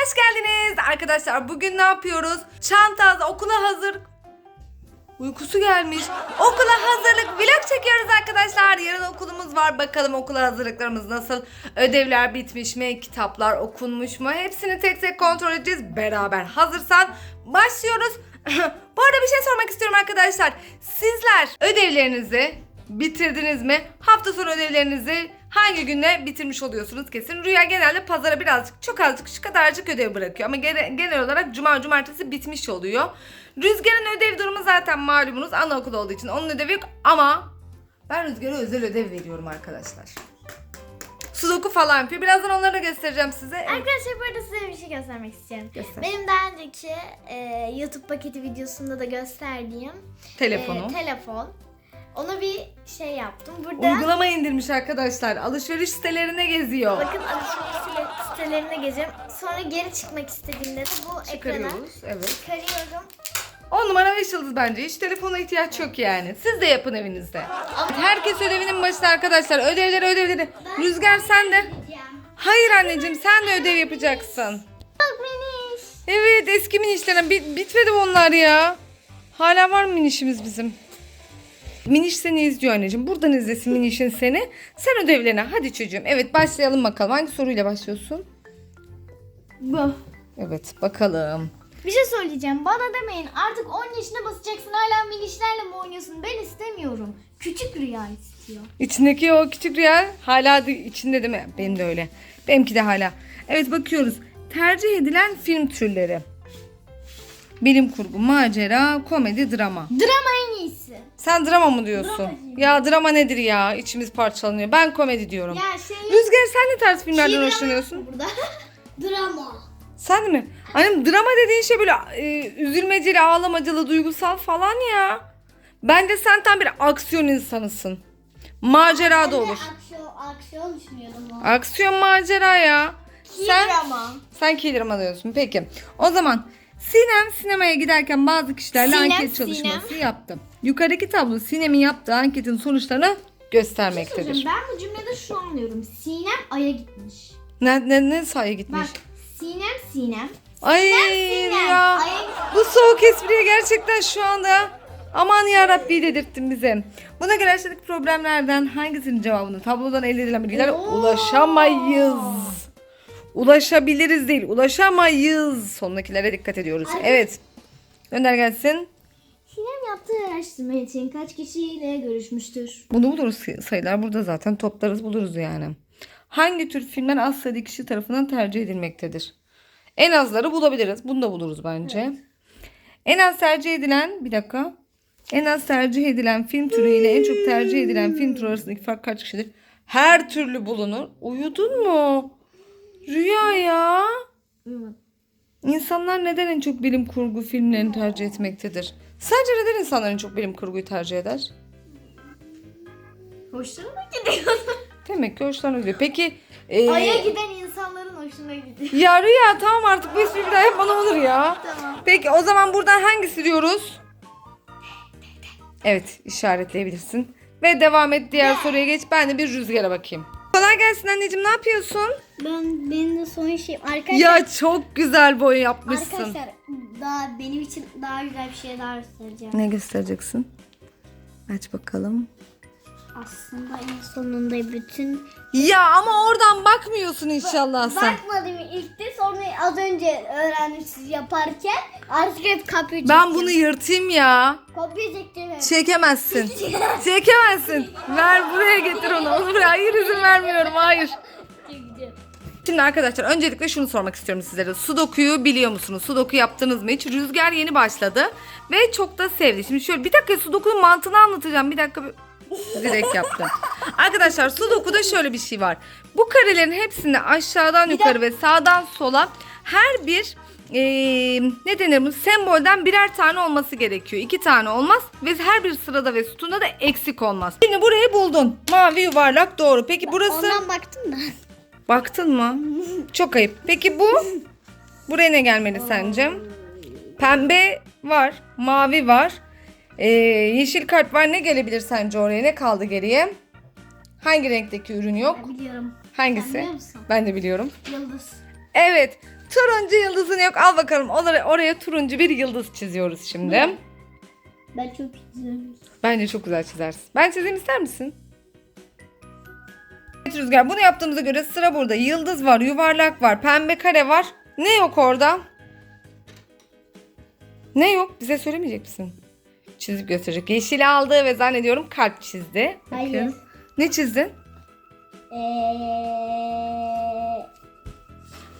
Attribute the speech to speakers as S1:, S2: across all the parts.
S1: Hoş geldiniz arkadaşlar. Bugün ne yapıyoruz? Çanta okula hazır. Uykusu gelmiş. Okula hazırlık vlog çekiyoruz arkadaşlar. Yarın okulumuz var. Bakalım okula hazırlıklarımız nasıl? Ödevler bitmiş mi? Kitaplar okunmuş mu? Hepsini tek tek kontrol edeceğiz beraber. Hazırsan başlıyoruz. Bu arada bir şey sormak istiyorum arkadaşlar. Sizler ödevlerinizi bitirdiniz mi? Hafta sonu ödevlerinizi hangi günde bitirmiş oluyorsunuz kesin? Rüya genelde pazara birazcık çok azıcık şu kadarcık ödev bırakıyor. Ama gene- genel olarak cuma cumartesi bitmiş oluyor. Rüzgar'ın ödev durumu zaten malumunuz anaokulu olduğu için onun ödevi yok ama ben Rüzgar'a özel ödev veriyorum arkadaşlar. Sudoku falan yapıyor. Birazdan onları da göstereceğim size. Evet,
S2: Arkadaşlar bu arada size bir şey göstermek istiyorum.
S1: Göster.
S2: Benim daha önceki e, YouTube paketi videosunda da gösterdiğim
S1: Telefonu.
S2: e, telefon. Ona bir şey yaptım. Burada
S1: Uygulama indirmiş arkadaşlar. Alışveriş sitelerine geziyor.
S2: bakın alışveriş site- sitelerine gezeceğim. Sonra geri çıkmak istediğimde de bu ekrana
S1: Çıkarıyoruz. Evet.
S2: çıkarıyorum.
S1: 10 numara 5 yıldız bence. Hiç telefona ihtiyaç yok yani. Siz de yapın evinizde. Herkes ödevinin başında arkadaşlar. Ödevleri ödevleri. Rüzgar sen de. Hayır anneciğim sen de ödev yapacaksın.
S2: Bak.
S1: Evet eski minişlerden Bit- bitmedi onlar ya. Hala var mı minişimiz bizim? Miniş seni izliyor anneciğim. Buradan izlesin minişin seni. Sen ödevlerine. Hadi çocuğum. Evet başlayalım bakalım. Hangi soruyla başlıyorsun?
S2: Bu.
S1: Evet bakalım.
S2: Bir şey söyleyeceğim. Bana demeyin. Artık 10 yaşına basacaksın. Hala minişlerle mi oynuyorsun? Ben istemiyorum. Küçük rüya istiyor.
S1: İçindeki o küçük rüya hala içinde değil mi? Benim de öyle. Benimki de hala. Evet bakıyoruz. Tercih edilen film türleri. Bilim kurgu, macera, komedi, drama.
S2: Drama iyisi.
S1: Sen drama mı diyorsun?
S2: Dramacıyım.
S1: Ya drama nedir ya? İçimiz parçalanıyor. Ben komedi diyorum.
S2: Ya şey...
S1: Rüzgar sen ne tarz filmlerden
S2: Şey
S1: hoşlanıyorsun?
S2: Burada. Drama.
S1: Sen de mi? Annem drama dediğin şey böyle e, üzülmeceli, ağlamacalı, duygusal falan ya. Bence sen tam bir aksiyon insanısın. Macera da olur.
S2: Aksiyon, aksiyon düşünüyordum o.
S1: Aksiyon macera ya. Sen
S2: Drama.
S1: sen K-drama diyorsun. Peki. O zaman Sinem sinemaya giderken bazı kişilerle
S2: Sinem,
S1: anket çalışması yaptı. Yukarıdaki tablo Sinem'in yaptığı anketin sonuçlarını göstermektedir.
S2: Söyleyeceğim, Ben bu cümlede şu anlıyorum. Sinem Ay'a gitmiş.
S1: Ne ne ne sahaya gitmiş?
S2: Bak Sinem Sinem.
S1: Ay
S2: Sinem
S1: ya.
S2: Ay'a gitmiş.
S1: Bu soğuk espriye gerçekten şu anda aman ya Rabbi dedirttin bize. Buna göre aşağıdaki problemlerden hangisinin cevabını tablodan elde edilen bilgilere
S2: Oo.
S1: ulaşamayız. Ulaşabiliriz değil, ulaşamayız. Sonundakilere dikkat ediyoruz.
S2: Ay.
S1: Evet. Gönder gelsin.
S2: Yaptığı araştırma için kaç kişiyle görüşmüştür?
S1: Bunu buluruz sayılar burada zaten toplarız buluruz yani. Hangi tür filmler az sayıda kişi tarafından tercih edilmektedir? En azları bulabiliriz. Bunu da buluruz bence. En az tercih edilen bir dakika. En az tercih edilen film türü ile en çok tercih edilen film türü arasındaki fark kaç kişidir? Her türlü bulunur. Uyudun mu? Rüya ya. İnsanlar neden en çok bilim kurgu filmlerini tercih etmektedir? Sence neden insanlar en çok bilim kurguyu tercih eder?
S2: Hoşlarına gidiyor.
S1: Demek ki hoşlarına gidiyor. Peki e,
S2: Ay'a giden insanların hoşuna gidiyor.
S1: ya Rüya tamam artık bu espriyi bir daha yapma ne olur ya.
S2: Tamam.
S1: Peki o zaman buradan hangisi diyoruz? Evet işaretleyebilirsin. Ve devam et diğer soruya geç. Ben de bir rüzgara bakayım. Kolay gelsin anneciğim ne yapıyorsun?
S2: Ben benim de son şey arkadaşlar.
S1: Ya çok güzel boy yapmışsın.
S2: Arkadaşlar daha benim için daha güzel bir şey daha göstereceğim.
S1: Ne göstereceksin? Aç bakalım.
S2: Aslında en sonunda bütün
S1: Ya ama oradan bakmıyorsun inşallah sen.
S2: Bakmadım ilk de sonra az önce öğrendim siz yaparken artık hep kapıyı
S1: Ben bunu yırtayım ya.
S2: Kopya çektim.
S1: Çekemezsin. Çekemezsin. Ver buraya getir onu. Onu buraya. Hayır izin vermiyorum. Hayır. Şimdi arkadaşlar öncelikle şunu sormak istiyorum sizlere. Sudoku'yu biliyor musunuz? Sudoku yaptınız mı hiç? Rüzgar yeni başladı ve çok da sevdi. Şimdi şöyle bir dakika Sudoku'nun mantığını anlatacağım. Bir dakika bir- direkt yaptım. Arkadaşlar Sudoku'da şöyle bir şey var. Bu karelerin hepsinde aşağıdan yukarı ve sağdan sola her bir eee, ne denir bu sembolden birer tane olması gerekiyor. İki tane olmaz ve her bir sırada ve sütunda da eksik olmaz. Şimdi burayı buldun. Mavi yuvarlak doğru. Peki burası...
S2: Ondan baktım da.
S1: Baktın mı? Çok ayıp. Peki bu? Buraya ne gelmeli sence? Pembe var. Mavi var. Ee, yeşil kalp var. Ne gelebilir sence oraya? Ne kaldı geriye? Hangi renkteki ürün yok?
S2: Biliyorum.
S1: Hangisi?
S2: biliyor musun?
S1: Ben de biliyorum.
S2: Yıldız.
S1: Evet. Turuncu yıldızın yok. Al bakalım oraya, oraya turuncu bir yıldız çiziyoruz şimdi.
S2: Ben çok güzelim.
S1: Bence çok güzel çizersin. Ben çizeyim ister misin? Evet Rüzgar bunu yaptığımıza göre sıra burada. Yıldız var, yuvarlak var, pembe kare var. Ne yok orada? Ne yok? Bize söylemeyecek misin? Çizip gösterecek. Yeşil aldı ve zannediyorum kalp çizdi.
S2: Hayır.
S1: Bakıyorum. Ne çizdin?
S2: Eee...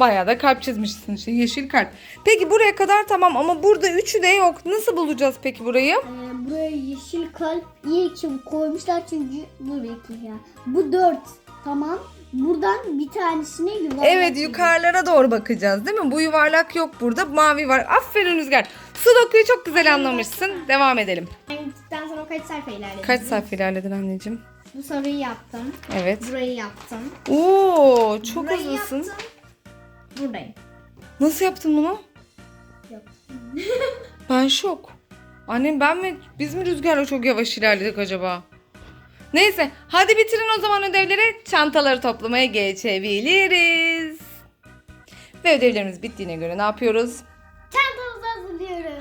S1: Bayağı da kalp çizmişsin işte. Yeşil kalp. Peki buraya kadar tamam ama burada üçü de yok. Nasıl bulacağız peki burayı?
S2: Ee, buraya yeşil kalp iyi ki koymuşlar çünkü dur bekle ya. Bu dört. Tamam. Buradan bir tanesine yuvarlak.
S1: Evet yukarılara doğru bakacağız değil mi? Bu yuvarlak yok burada. Mavi var. Aferin Rüzgar. Sudoku'yu çok güzel anlamışsın. Devam edelim.
S2: Ben sonra kaç sayfa ilerledim?
S1: Kaç sayfa ilerledin anneciğim?
S2: Bu soruyu yaptım.
S1: Evet.
S2: Burayı yaptım.
S1: Oo çok
S2: Burayı
S1: hızlısın.
S2: yaptım. Buradayım.
S1: Nasıl yaptın bunu?
S2: Yok.
S1: Ben şok. Annem ben mi biz mi Rüzgar'la çok yavaş ilerledik acaba? Neyse hadi bitirin o zaman ödevleri çantaları toplamaya geçebiliriz. Ve ödevlerimiz bittiğine göre ne yapıyoruz?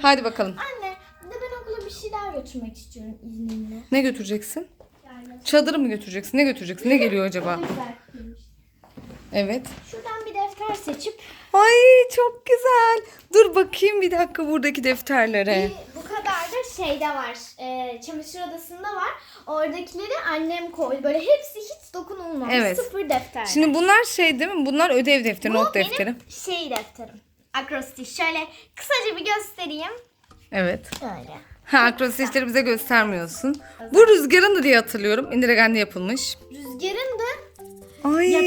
S1: Hadi bakalım.
S2: Anne, bir de ben okula bir şeyler götürmek istiyorum izninle.
S1: Ne götüreceksin?
S2: Yani
S1: Çadırı mı götüreceksin? Ne götüreceksin? Ne geliyor acaba? Evet.
S2: Şuradan bir defter seçip
S1: Ay çok güzel. Dur bakayım bir dakika buradaki defterlere.
S2: Bir, bu kadar da şeyde var. E, çamaşır odasında var. Oradakileri annem koydu. Böyle hepsi hiç dokunulmamış.
S1: Evet.
S2: Sıfır defter.
S1: Şimdi bunlar şey değil mi? Bunlar ödev defteri,
S2: bu
S1: not
S2: benim
S1: defteri.
S2: şey defterim. Akrostiş. Şöyle kısaca bir göstereyim.
S1: Evet.
S2: Öyle.
S1: Ha akrostişleri bize göstermiyorsun. Bu rüzgarın da diye hatırlıyorum. Indiregen'de yapılmış.
S2: Rüzgarın da
S1: Ay ya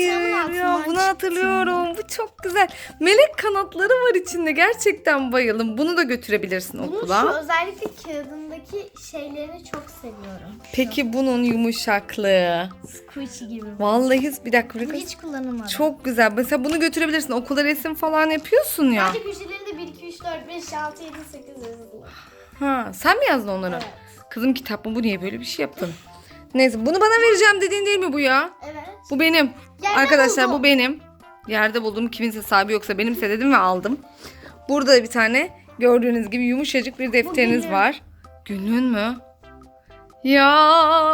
S2: altından
S1: bunu
S2: çıktı.
S1: hatırlıyorum. Bu çok güzel. Melek kanatları var içinde. Gerçekten bayıldım. Bunu da götürebilirsin
S2: bunun
S1: okula.
S2: şu özellikle kağıdındaki şeylerini çok seviyorum.
S1: Peki bunun yumuşaklığı.
S2: Squishy gibi.
S1: Vallahi bir dakika. bir
S2: Bu
S1: dakika.
S2: hiç kullanılmadı.
S1: Çok güzel. Mesela bunu götürebilirsin. Okulda resim falan yapıyorsun ya.
S2: Bence köşelerinde 1, 2, 3, 4, 5, 6, 7, 8 yazılı.
S1: Ha, sen mi yazdın onları?
S2: Evet.
S1: Kızım kitap mı bu niye böyle bir şey yaptın? Neyse bunu bana vereceğim dediğin değil mi bu ya?
S2: Evet.
S1: Bu benim.
S2: Yerden
S1: Arkadaşlar
S2: buldum.
S1: bu benim. Yerde buldum. Kiminse sahibi yoksa benimse dedim ve aldım. Burada da bir tane gördüğünüz gibi yumuşacık bir defteriniz var. Günlüğün mü? Ya,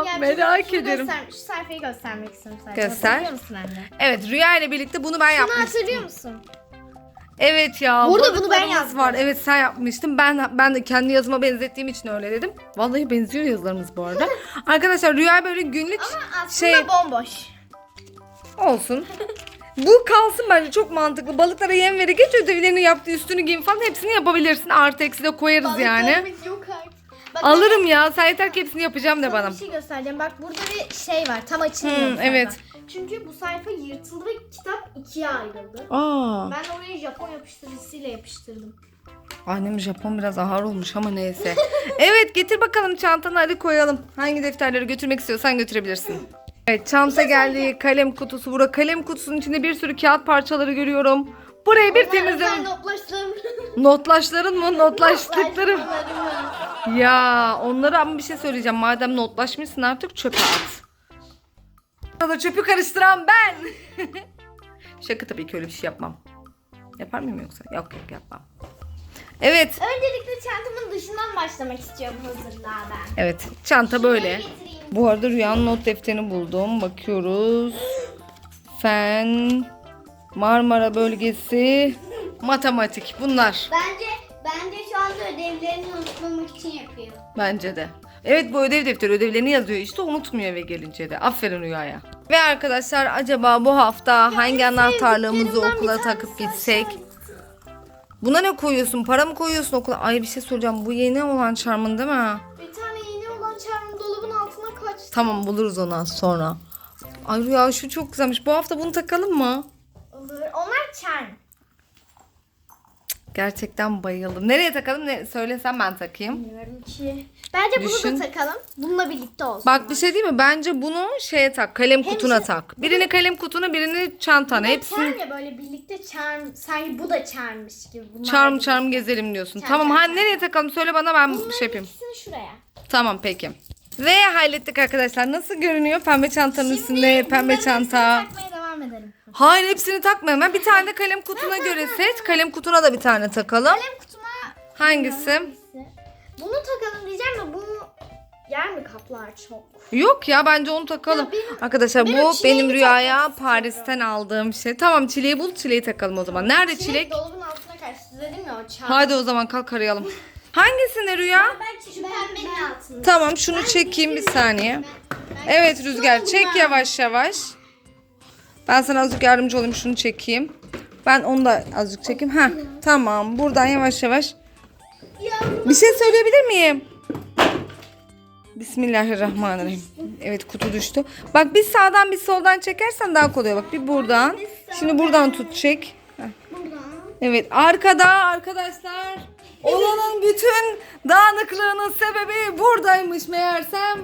S2: Ya
S1: merak
S2: şunu
S1: ederim.
S2: Göster, şu sayfayı göstermek istiyorum sadece.
S1: Göster.
S2: Hatırlıyor musun anne?
S1: Evet Rüya ile birlikte bunu ben yapmıştım.
S2: hatırlıyor musun?
S1: Evet ya.
S2: Burada bunu ben yazdım.
S1: Var. Evet sen yapmıştın. Ben ben de kendi yazıma benzettiğim için öyle dedim. Vallahi benziyor yazılarımız bu arada. Arkadaşlar Rüya böyle günlük
S2: Aslında
S1: şey
S2: bomboş.
S1: olsun. Bu kalsın bence çok mantıklı. Balıklara yem veri geç ödevlerini yaptı üstünü giyin falan hepsini yapabilirsin. Artı eksi de koyarız yani.
S2: Yok artık. Bak,
S1: Alırım ya. Sen yeter ki hepsini yapacağım de
S2: sana
S1: bana.
S2: bir şey göstereceğim. Bak burada bir şey var. Tam açılmıyor
S1: Hmm,
S2: bu sayfa. Çünkü bu sayfa yırtıldı ve kitap ikiye ayrıldı.
S1: Aa.
S2: Ben oraya Japon yapıştırıcısıyla yapıştırdım.
S1: Annem Japon biraz ağır olmuş ama neyse. evet getir bakalım çantanı hadi koyalım. Hangi defterleri götürmek istiyorsan götürebilirsin. Evet çanta geldi. Kalem kutusu. Burada kalem kutusunun içinde bir sürü kağıt parçaları görüyorum. Burayı bir temizledim.
S2: notlaştım.
S1: Notlaşların mı? Notlaştıklarım. Ya onlara ama bir şey söyleyeceğim. Madem notlaşmışsın artık çöpe at. Burada çöpü karıştıran ben. Şaka tabii ki öyle bir şey yapmam. Yapar mıyım yoksa? Yok yok yapmam. Evet.
S2: Öncelikle çantamın dışından başlamak istiyorum hazırlığa ben.
S1: Evet. Çanta böyle. Bu arada Rüya'nın not defterini buldum. Bakıyoruz. Fen, Marmara bölgesi, matematik. Bunlar.
S2: Bence bence şu anda ödevlerini unutmamak için yapıyor.
S1: Bence de. Evet bu ödev defteri ödevlerini yazıyor işte unutmuyor eve gelince de. Aferin Rüya'ya. Ve arkadaşlar acaba bu hafta hangi anahtarlığımızı okula takıp gitsek? Buna ne koyuyorsun? Para mı koyuyorsun okula? Ay bir şey soracağım. Bu yeni olan charmın değil mi?
S2: Bir tane yeni olan çarmın dolabın altına kaçtı.
S1: Tamam buluruz onu az sonra. Ay Rüya şu çok güzelmiş. Bu hafta bunu takalım mı?
S2: Olur. Onlar çarm.
S1: Gerçekten bayıldım. Nereye takalım? Ne söylesem ben takayım.
S2: Bilmiyorum ki. Bence bunu
S1: Düşün.
S2: da takalım. Bununla birlikte olsun.
S1: Bak bir şey değil mi? Bence bunu şeye tak. Kalem kutuna
S2: Hepsi-
S1: tak. Birini kalem kutuna, birini çantana.
S2: Hepsini... Çarm ya böyle birlikte çarm. Sanki bu da çarmmış gibi. Bunlar
S1: çarm
S2: da
S1: çarm gezelim diyorsun.
S2: Çarm,
S1: tamam
S2: çarm,
S1: ha
S2: çarm.
S1: nereye takalım? Söyle bana ben
S2: Bunların
S1: şey yapayım.
S2: ikisini şuraya.
S1: Tamam peki. Ve hallettik arkadaşlar. Nasıl görünüyor pembe çantanın üstünde pembe
S2: bunların
S1: çanta.
S2: hepsini takmaya devam edelim.
S1: Hayır hepsini takma hemen. Bir tane de kalem kutuna göre seç. Kalem kutuna da bir tane takalım.
S3: Kalem kutuma
S1: Hangisi?
S3: bunu takalım diyeceğim de bunu yer mi kaplar çok?
S1: Yok ya bence onu takalım.
S3: Ya benim-
S1: Arkadaşlar
S3: benim
S1: bu benim rüyaya
S3: takmak istiyorum.
S1: Paris'ten aldığım şey. Tamam çileği bul çileği takalım o zaman. Nerede çilek?
S3: dolabın altına kaçtı dedim ya o çağ.
S1: Hadi o zaman kalk arayalım. Hangisinde rüya?
S3: Ben şu pembenin altında.
S1: Tamam şunu çekeyim bir saniye. Evet Rüzgar çek yavaş yavaş. Ben sana azıcık yardımcı olayım şunu çekeyim. Ben onu da azıcık çekeyim. Ha tamam buradan yavaş yavaş. Bir şey söyleyebilir miyim? Bismillahirrahmanirrahim. Evet kutu düştü. Bak bir sağdan bir soldan çekersen daha kolay. Bak bir buradan. Şimdi buradan tut çek. Heh. Evet arkada arkadaşlar olanın bütün dağınıklığının sebebi buradaymış meğersem.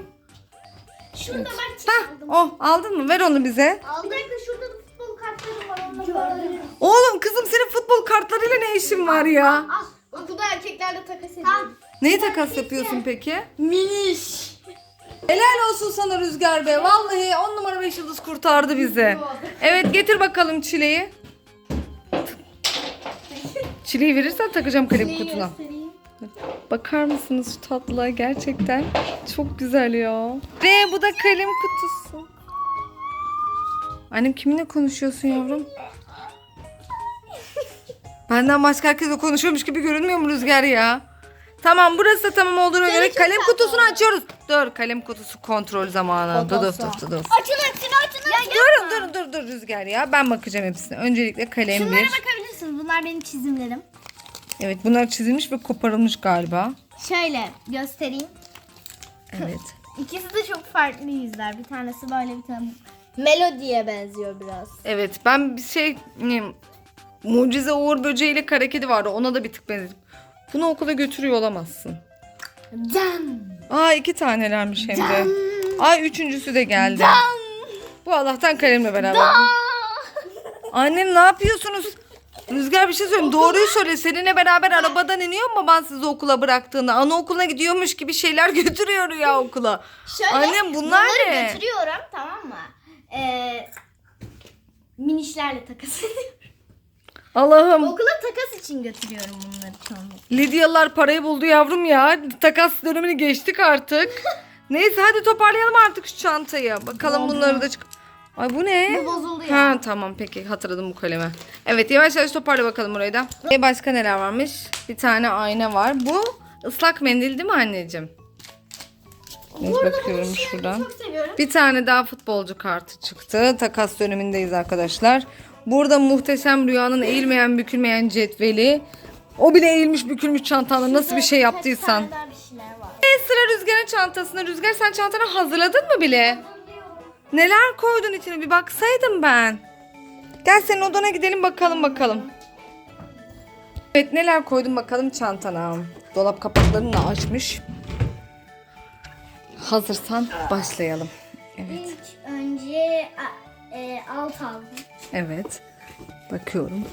S3: Şurada bak
S1: Hah
S3: aldım.
S1: oh aldın mı? Ver onu bize.
S3: Bir dakika şurada da futbol kartları var onunla gördüm.
S1: Oğlum kızım senin futbol kartlarıyla ne işin var ya?
S3: Al. Okulda erkeklerle takas ediyorum.
S1: Neyi takas yapıyorsun peki?
S3: Miniş.
S1: Helal olsun sana Rüzgar be. Vallahi on numara beş yıldız kurtardı bizi. Evet getir bakalım çileği. Çileği verirsen takacağım kalem kutuna. Bakar mısınız şu tatlıya gerçekten çok güzel ya. Ve bu da kalem kutusu. Annem kiminle konuşuyorsun yavrum? Benden başka herkesle konuşuyormuş gibi görünmüyor mu Rüzgar ya? Tamam burası da tamam olduğuna göre kalem kutusunu açıyoruz. Dur kalem kutusu kontrol zamanı. Dur dur dur dur. dur.
S3: Açın açın açın açın.
S1: Durun durun dur dur Rüzgar ya. Ben bakacağım hepsine. Öncelikle kalem
S3: Şunlara
S1: bir.
S3: bakabilirsiniz. Bunlar benim çizimlerim.
S1: Evet bunlar çizilmiş ve koparılmış galiba.
S3: Şöyle göstereyim.
S1: Evet.
S3: İkisi de çok farklı yüzler. Bir tanesi böyle bir tane Melody'ye benziyor biraz.
S1: Evet ben bir şey ne, mucize uğur böceğiyle kara kedi vardı ona da bir tık benzedim. Bunu okula götürüyor olamazsın.
S3: Can.
S1: Aa iki tanelermiş hem de. Aa üçüncüsü de geldi. Bu Allah'tan kalemle beraber. Annem ne yapıyorsunuz? Rüzgar bir şey söyleyeyim. Doğruyu söyle. Seninle beraber arabadan iniyor mu baban sizi okula bıraktığında? Anaokuluna gidiyormuş gibi şeyler götürüyor ya okula.
S3: Şöyle
S1: Annem bunlar
S3: bunları
S1: ne?
S3: götürüyorum tamam mı? Ee, minişlerle takas ediyorum.
S1: Allah'ım.
S3: Okula takas için götürüyorum bunları çoğunlukla.
S1: Lidyalılar parayı buldu yavrum ya. Takas dönemini geçtik artık. Neyse hadi toparlayalım artık şu çantayı. Bakalım bunları da çık. Ay bu ne?
S3: Bu bozuldu ya.
S1: Ha tamam peki hatırladım bu kalemi. Evet yavaş yavaş toparla bakalım burayı da. E, başka neler varmış? Bir tane ayna var. Bu ıslak mendil değil mi anneciğim? Evet, bakıyorum şuradan. Bir tane daha futbolcu kartı çıktı. Takas dönemindeyiz arkadaşlar. Burada muhteşem rüyanın eğilmeyen bükülmeyen cetveli. O bile eğilmiş bükülmüş çantanda nasıl bir şey yaptıysan. E, sıra Rüzgar'ın çantasına. Rüzgar sen çantanı hazırladın mı bile? Neler koydun içine bir baksaydım ben. Gel senin odana gidelim bakalım bakalım. Evet neler koydun bakalım çantana. Dolap kapaklarını da açmış. Hazırsan başlayalım. Evet.
S3: İlk önce e, alt aldım.
S1: Evet. Bakıyorum.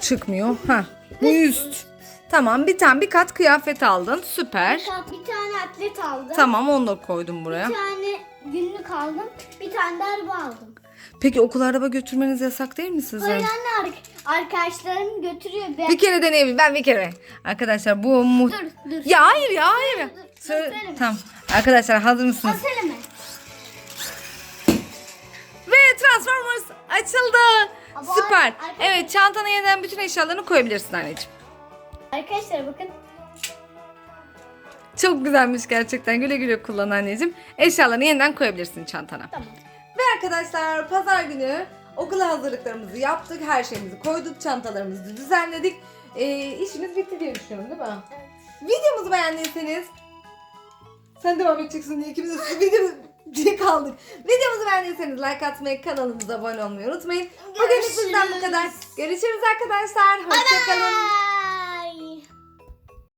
S1: Çıkmıyor. Ha. Bu üst. Tamam bir tane bir kat kıyafet aldın. Süper.
S2: Bir tane atlet aldım.
S1: Tamam onu da koydum buraya.
S2: Bir tane günlük aldım. Bir tane de araba aldım.
S1: Peki okula araba götürmeniz yasak değil mi sizin?
S2: Hayır anne ar- arkadaşlarım götürüyor. Ben...
S1: Bir kere deneyelim. Ben bir kere. Arkadaşlar bu mu...
S2: Dur dur.
S1: Ya hayır ya hayır.
S2: dur, dur,
S1: Söyle-
S2: söyleme.
S1: Tamam. Arkadaşlar hazır mısınız?
S2: Söyleme.
S1: Açıldı.
S2: Ama
S1: Süper.
S2: arkadaşlar-
S1: Evet çantana yeniden bütün eşyalarını koyabilirsin anneciğim.
S2: Arkadaşlar bakın.
S1: Çok güzelmiş gerçekten. Güle güle kullan anneciğim. Eşyalarını yeniden koyabilirsin çantana.
S2: Tamam.
S1: Ve arkadaşlar pazar günü okula hazırlıklarımızı yaptık. Her şeyimizi koyduk. Çantalarımızı düzenledik. Ee, işimiz bitti diye düşünüyorum değil mi? Videomuzu beğendiyseniz sen devam edeceksin diye ikimiz de siz video diye kaldık. Videomuzu beğendiyseniz like atmayı, kanalımıza abone olmayı unutmayın. Bugünlük bizden bu kadar. Görüşürüz arkadaşlar. Hoşçakalın.